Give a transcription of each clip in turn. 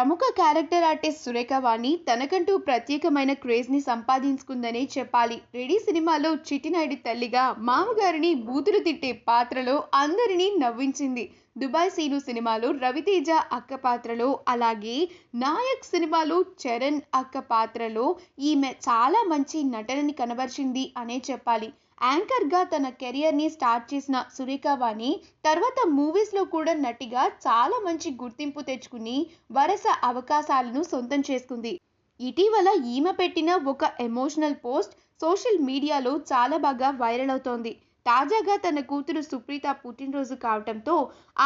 ప్రముఖ character artist Surekha వాణి తనకంటూ ప్రత్యేకమైన క్రేజ్ని సంపాదించుకుందనే చెప్పాలి. రెడీ సినిమాలో చిట్టినాయుడి తల్లిగా మామగారిని బూతులు తిట్టే పాత్రలో అందరినీ నవ్వించింది. దుబాయ్ సీను సినిమాలో రవితేజ అక్క పాత్రలో అలాగే నాయక్ సినిమాలో చరణ్ అక్క పాత్రలో ఈమె చాలా మంచి నటనని కనబరిచింది అనే చెప్పాలి. యాంకర్గా తన కెరియర్ని స్టార్ట్ చేసిన సురేఖ వాణి తర్వాత మూవీస్లో కూడా నటిగా చాలా మంచి గుర్తింపు తెచ్చుకుని వరుస అవకాశాలను సొంతం చేసుకుంది. ఇటీవల ఈమె పెట్టిన ఒక ఎమోషనల్ పోస్ట్ సోషల్ మీడియాలో చాలా బాగా వైరల్ అవుతోంది. తాజాగా తన కూతురు సుప్రీత పుట్టినరోజు కావడంతో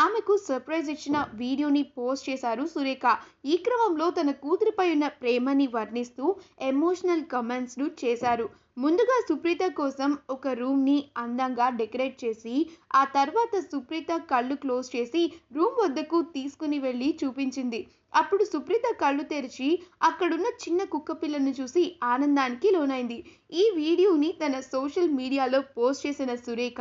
ఆమెకు సర్ప్రైజ్ ఇచ్చిన వీడియోని పోస్ట్ చేశారు సురేఖ. ఈ క్రమంలో తన కూతురిపై ఉన్న ప్రేమని వర్ణిస్తూ ఎమోషనల్ కమెంట్స్ను చేశారు. ముందుగా సుప్రీత కోసం ఒక రూమ్ని అందంగా డెకరేట్ చేసి ఆ తర్వాత సుప్రీత కళ్ళు క్లోజ్ చేసి రూమ్ వద్దకు తీసుకుని వెళ్ళి చూపించింది. అప్పుడు సుప్రీత కళ్ళు తెరిచి అక్కడున్న చిన్న కుక్క పిల్లను చూసి ఆనందానికి లోనైంది. ఈ వీడియోని తన సోషల్ మీడియాలో పోస్ట్ చేసిన సురేఖ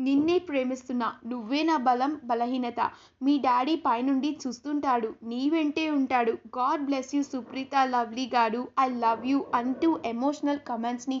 నిన్నే ప్రేమిస్తున్నా నువ్వే నా బలం బలహీనత. మీ డాడీ పైనుండి చూస్తుంటాడు నీ వెంటే ఉంటాడు. God bless you Supreetha lovely గారు. ఐ లవ్ యూ అంటూ ఎమోషనల్ కమెంట్స్ని